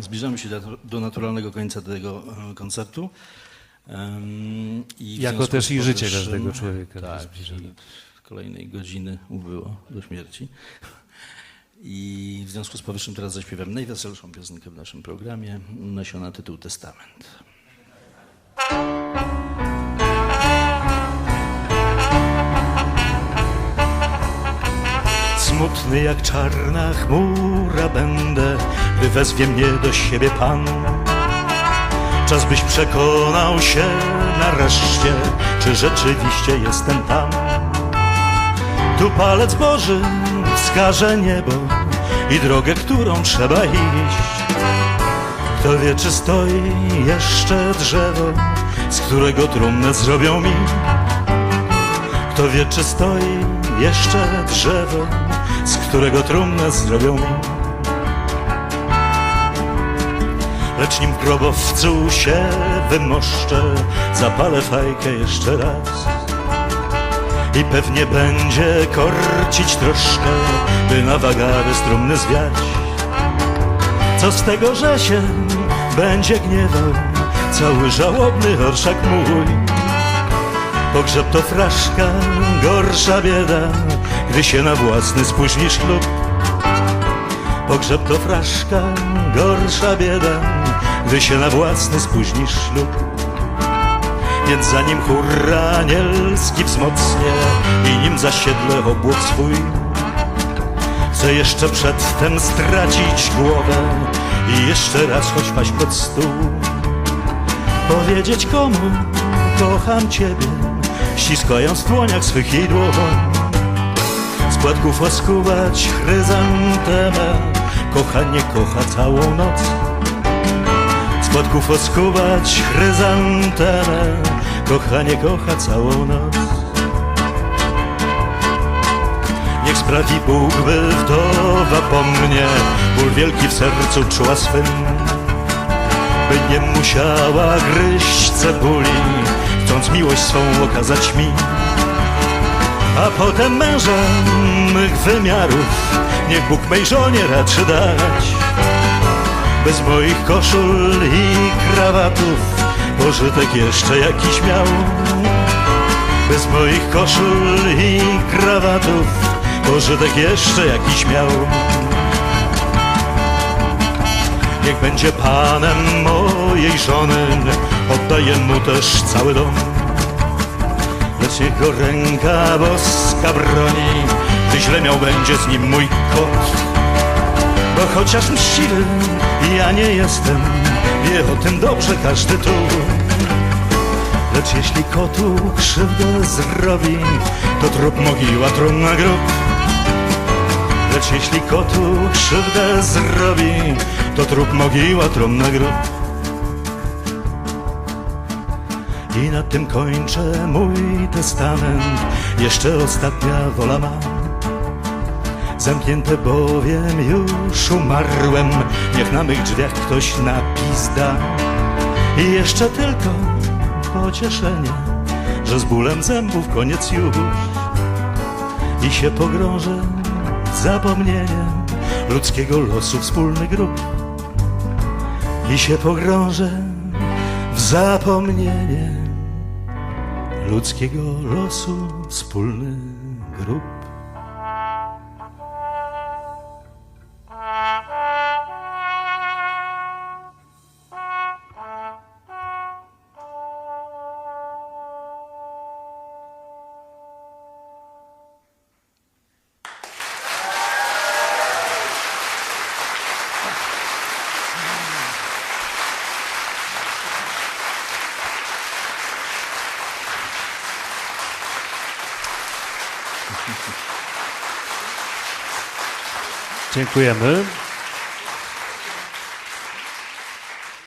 Zbliżamy się do, do naturalnego końca tego e, koncertu. Em, i Jako też i życie każdego człowieka Tak, kolejnej godziny ubyło do śmierci. I w związku z powyższym teraz zaśpiewam najweselszą piosenkę w naszym programie. Nosiona tytuł Testament. Smutny jak czarna chmura będę, gdy wezwie mnie do siebie Pan. Czas byś przekonał się nareszcie, czy rzeczywiście jestem tam. Tu palec Boży wskaże niebo i drogę, którą trzeba iść. Kto wie, czy stoi jeszcze drzewo, z którego trumnę zrobią mi. Kto wie, czy stoi jeszcze drzewo, z którego trumnę zrobią mi. Lecz nim w grobowcu się wymoszczę, zapalę fajkę jeszcze raz. I pewnie będzie korcić troszkę, by na wagary strumny zwiać. Co z tego, że się będzie gniewał cały żałobny orszak mój? Pogrzeb to fraszka, gorsza bieda, gdy się na własny spóźni ślub. Pogrzeb to fraszka, gorsza bieda, gdy się na własny spóźni ślub. Więc zanim hurra anielski wzmocnię i nim zasiedlę obłok swój, chcę jeszcze przedtem stracić głowę i jeszcze raz choć paść pod stół. Powiedzieć komu kocham Ciebie, ściskając w dłoniach swych jej dłoń. Z płatków oskuwać chryzantemę, kochanie kocha całą noc. Z płatków oskuwać chryzantemę, kochanie kocha całą noc. Niech sprawi Bóg, by wdowa po mnie ból wielki w sercu czuła swym, by nie musiała gryźć cebuli, chcąc miłość swą okazać mi. A potem męża mych wymiarów, niech Bóg mej żonie raczy dać. Bez moich koszul i krawatów, pożytek jeszcze jakiś miał. Bez moich koszul i krawatów, pożytek jeszcze jakiś miał. Niech będzie panem mojej żony, oddaję mu też cały dom. Lecz niech go ręka boska broni, gdy źle miał będzie z nim mój kot. Chociaż mściwy ja nie jestem, wie o tym dobrze każdy tu. Lecz jeśli kotu krzywdę zrobi, to trup mogiła, trumna grób. Lecz jeśli kotu krzywdę zrobi, to trup mogiła, trumna grób. I na tym kończę mój testament, jeszcze ostatnia wola mam. Zamknięte bowiem już umarłem, niech na mych drzwiach ktoś napis da. I jeszcze tylko pocieszenie, że z bólem zębów koniec już. I się pogrążę zapomnieniem ludzkiego losu wspólny grób. I się pogrążę w zapomnienie ludzkiego losu wspólny grób. Dziękujemy.